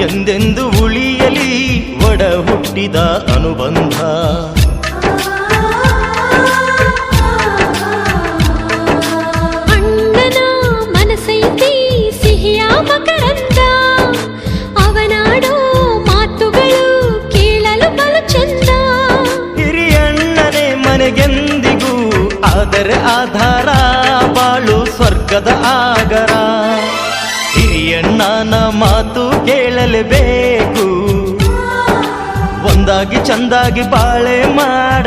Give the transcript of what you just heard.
ಎಂದೆಂದು ಉಳಿಯಲಿ ಒಡ ಹುಟ್ಟಿದ ಅನುಬಂಧ. ಆದರೆ ಆಧಾರ ಬಾಳು ಸ್ವರ್ಗದ ಆಗರ. ಹಿರಿಯಣ್ಣನ ಮಾತು ಕೇಳಲೇಬೇಕು. ಒಂದಾಗಿ ಚಂದಾಗಿ ಬಾಳೆ ಮಾಡಬೇಕು